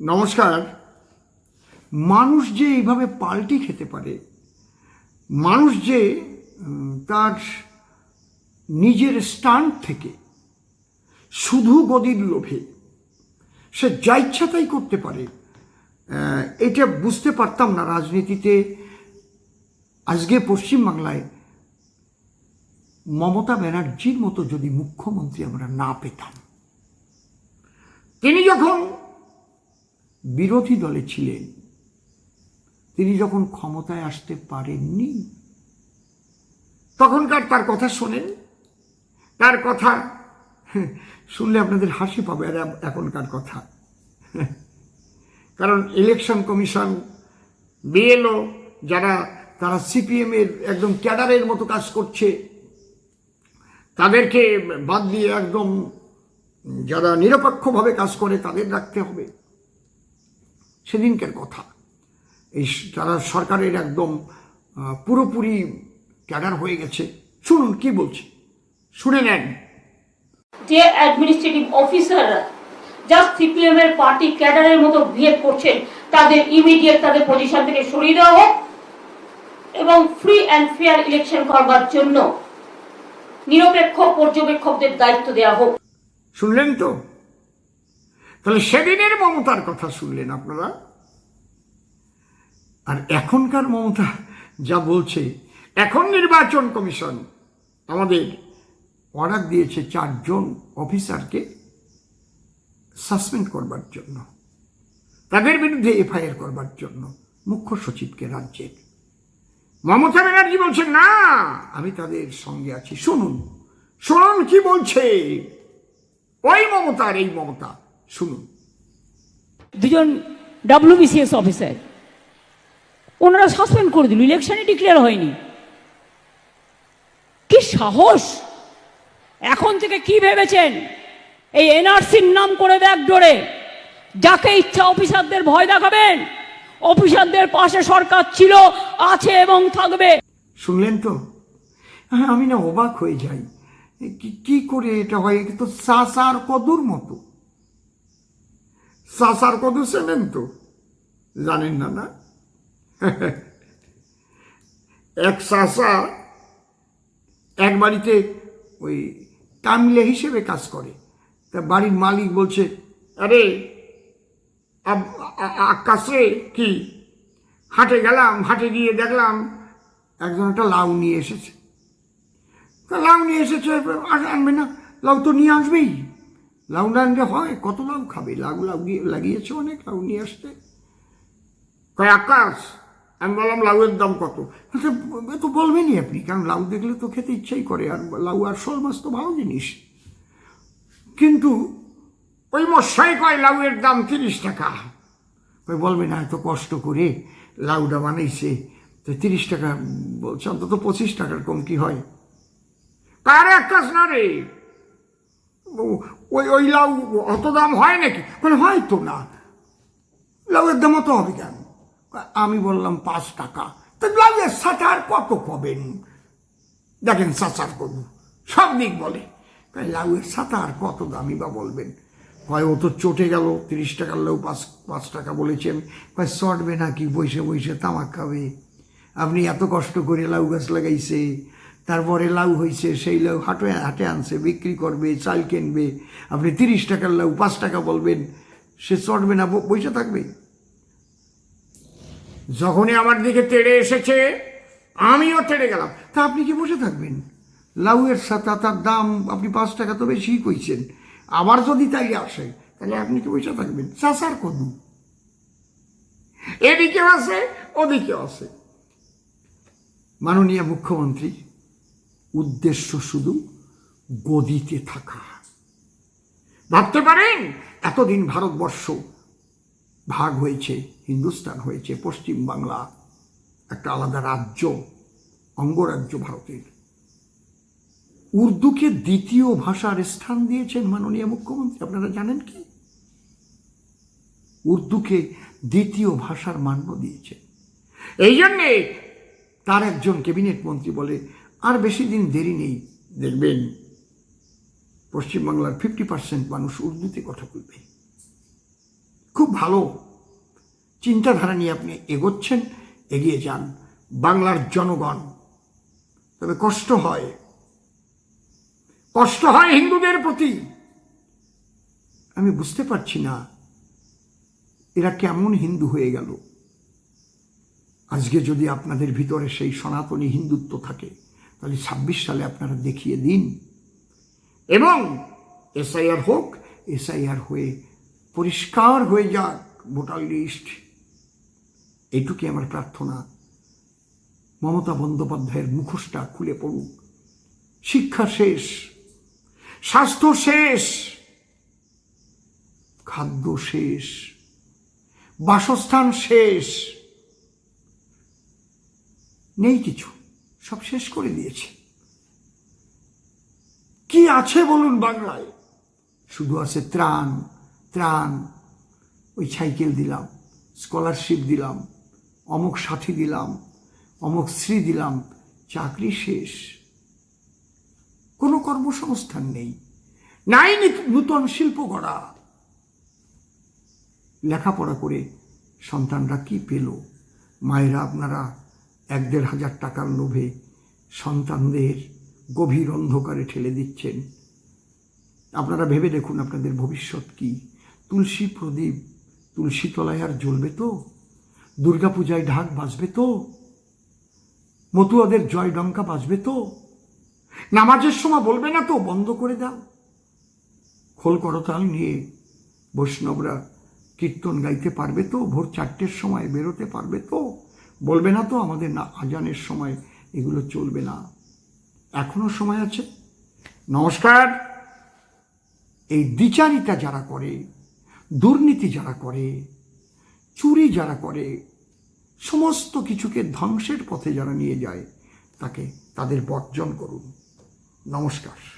নমস্কার। মানুষ যে এইভাবে পাল্টি খেতে পারে, মানুষ যে তার নিজের স্টান্ট থেকে শুধু গদির লোভে, সে যা ইচ্ছা তাই করতে পারে এটা বুঝতে পারতাম না রাজনীতিতে। আজকে পশ্চিমবাংলায় মমতা ব্যানার্জির মতো যদি মুখ্যমন্ত্রী আমরা না পেতাম, তিনি যখন বিরোধী দলে ছিলেন। তিনি যখন ক্ষমতায় আসতে পারেননি, তখনকার তার কথা শোনেন। তার কথা শুনলে আপনাদের হাসি পাবে, আর এখনকার কথা। কারণ ইলেকশন কমিশন, বিএলও যারা, তারা সিপিএম এর একদম ক্যাডারের মতো কাজ করছে, তাদেরকে বাদ দিয়ে একদম যারা নিরপেক্ষভাবে কাজ করে তাদের রাখতে হবে। সেদিনকার কথা। এই যারা সরকারের একদম পুরোপুরি ক্যাডার হয়ে গেছে শুনুন কি বলছে। শুনে নেন। যে অ্যাডমিনিস্ট্রেটিভ অফিসাররা জাস্ট সিপিএম এর পার্টি ক্যাডারের মতো বিহেভ করছেন তাদের ইমিডিয়েট তাদের পজিশন থেকে সরিয়ে দেওয়া হোক এবং ফ্রি অ্যান্ড ফেয়ার ইলেকশন করবার জন্য নিরপেক্ষ পর্যবেক্ষকদের দায়িত্ব দেওয়া হোক। শুনলেন তো? তাহলে সেদিনের মমতার কথা শুনলেন আপনারা? আর এখনকার মমতা যা বলছে, এখন নির্বাচন কমিশন আমাদের অর্ডার দিয়েছে চারজন অফিসারকে সাসপেন্ড করবার জন্য। তাদের বিরুদ্ধে এফআইআর করবার জন্য মুখ্য সচিবকে রাজ্যের। মমতা ব্যানার্জি বলছেন, না, আমি তাদের সঙ্গে আছি। শুনুন শুনুন কি বলছে। ওই মমতা আর এই মমতা। শুনুন। দুজন ডাব্লিউবিসিএস অফিসার ওনারা সাসপেন্ড করে দিল ইলেকশনে ডিক্লেয়ার হয়নি। কি সাহস! এখন থেকে কি ভেবেছেন? এই এনআরসির নাম করে ব্যাগ ডোরে যাকে ইচ্ছা অফিসারদের ভয় দেখাবেন অফিসারদের পাশে সরকার ছিল আছে এবং থাকবে। শুনলেন তো? হ্যাঁ আমি না অবাক হয়ে যাই। কি কি করে এটা হয়? এটা তো সাসার কদুর মতো। সাসার কদু চেনেন তো? জানেন না না? এক সাসা এক বাড়িতে ওই কামলে হিসেবে কাজ করে। তা বাড়ির মালিক বলছে, আরে আকাশে কি? হাটে গেলাম, হাটে গিয়ে দেখলাম একজন একটা লাউ নিয়ে এসেছে। তা লাউ নিয়ে এসেছে আনবে না? লাউ তো নিয়ে আসবেই। লাউ আনলে হয়, কত লাউ খাবে? লাউ লাগিয়ে লাগিয়েছে অনেক, লাউ নিয়ে আসতে। কয়, আকাশ, আমি বললাম, লাউয়ের দাম কত? তো বলবেনই আপনি, কারণ লাউ দেখলে তো খেতে ইচ্ছাই করে, আর লাউ আর শোল মাছ তো ভালো জিনিস। কিন্তু ওই মশাই কয়, লাউয়ের দাম তিরিশ টাকা। ওই বলবে না, এত কষ্ট করে লাউটা বানাইছে, তো তিরিশ টাকা, বলছে, অন্তত পঁচিশ টাকার কম কি হয়। কার এক কাজ না রে ওই ওই লাউ, অত দাম হয় নাকি? বলে হয় তো না। লাউয়ের দাম অত হবে কেন? আমি বললাম পাঁচ টাকা। তো লাউয়ের সাথে আর কত পাবেন? দেখেন সাঁচার করব সব দিক বলে। লাউয়ের সাঁতার কত দামি বা বলবেন? কয়, ও তো চটে গেল, তিরিশ টাকার লাউ পাঁচ পাঁচ টাকা বলেছেন। কয়, চটবে নাকি? বসে বসে তামাক খাবে। আপনি এত কষ্ট করে লাউ গাছ লাগাইছে। তারপরে লাউ হয়েছে সেই লাউ হাটে হাটে আনছে, বিক্রি করবে, চাল কিনবে। আপনি তিরিশ টাকার লাউ, পাঁচ টাকা বলবেন, সে চটবে না বসে থাকবে। যখনই আমার দিকে তেড়ে এসেছে, আমিও তেড়ে গেলাম। তা আপনি কি বসে থাকবেন? লাউয়ের সাথে তার দাম, আপনি পাঁচ টাকা তো বেশি কইছেন। আবার যদি তাই আসে তাহলে আপনি কি বসে থাকবেন? চাষার কদু এদিকেও আছে, ওদিকেও আছে। মাননীয় মুখ্যমন্ত্রী উদ্দেশ্য শুধু গদিতে থাকা। ভাবতে পারেন, এতদিন ভারতবর্ষ ভাগ হয়েছে, হিন্দুস্তান হয়েছে, পশ্চিম বাংলা, একটা আলাদা রাজ্য, অঙ্গরাজ্য ভারতের। উর্দুকে দ্বিতীয় ভাষার স্থান দিয়েছেন মাননীয় মুখ্যমন্ত্রী, আপনারা জানেন কি? উর্দুকে দ্বিতীয় ভাষার মান্য দিয়েছেন। এই জন্যে তার একজন ক্যাবিনেট মন্ত্রী বলে আর বেশি দিন দেরি নেই, দেখবেন পশ্চিমবাংলার ফিফটি পার্সেন্ট মানুষ উর্দুতে কথা বলবে। খুব ভালো চিন্তাধারা নিয়ে আপনি এগোচ্ছেন, এগিয়ে যান। বাংলার জনগণ, তবে কষ্ট হয়। কষ্ট হয় হিন্দুদের প্রতি। আমি বুঝতে পারছি না, এরা কেমন হিন্দু হয়ে গেল। আজকে যদি আপনাদের ভিতরে সেই সনাতনী হিন্দুত্ব থাকে তাহলে ছাব্বিশ সালে আপনারা দেখিয়ে দিন। এবং এসআইআর হোক, এসআইআর হয়ে পরিষ্কার হয়ে যাক ভোটার লিস্ট। এইটুকুই আমার প্রার্থনা। মমতা বন্দ্যোপাধ্যায়ের মুখোশটা খুলে পড়ুক। শিক্ষা শেষ, স্বাস্থ্য শেষ, খাদ্য শেষ, বাসস্থান শেষ। নেই কিছু। সব শেষ করে দিয়েছে। কি আছে বলুন বাংলায়? শুধু আছে ত্রাণ ত্রাণ, ওই সাইকেল দিলাম স্কলারশিপ দিলাম, অমুক সাথী দিলাম, অমুক শ্রী দিলাম, চাকরি শেষ। কোনো কর্মসংস্থান নেই। নাই নূতন শিল্প গড়া। লেখাপড়া করে সন্তানরা কি পেল? মায়েরা আপনারা এক দেড় হাজার টাকার লোভে সন্তানদের গভীর অন্ধকারে ঠেলে দিচ্ছেন। আপনারা ভেবে দেখুন আপনাদের ভবিষ্যৎ কি। তুলসী প্রদীপ তুলসী তলায় আর জ্বলবে তো? দুর্গাপূজায় ঢাক বাজবে তো? মতুয়াদের জয় ডঙ্কা বাজবে তো? নামাজের সময় বলবে না তো, বন্ধ করে দাও। খোল করতাল নিয়ে বৈষ্ণবরা কীর্তন গাইতে পারবে তো? ভোর চারটের সময় বেরোতে পারবে তো? বলবে না তো আমাদের না আজানের সময় এগুলো চলবে না। এখনও সময় আছে? নমস্কার। এই দ্বিচারিতা যারা করে, দুর্নীতি যারা করে, চুরি যারা করে, সমস্ত কিছুকে ধ্বংসের পথে যারা নিয়ে যায়, তাকে তাদের বর্জন করুন। নমস্কার।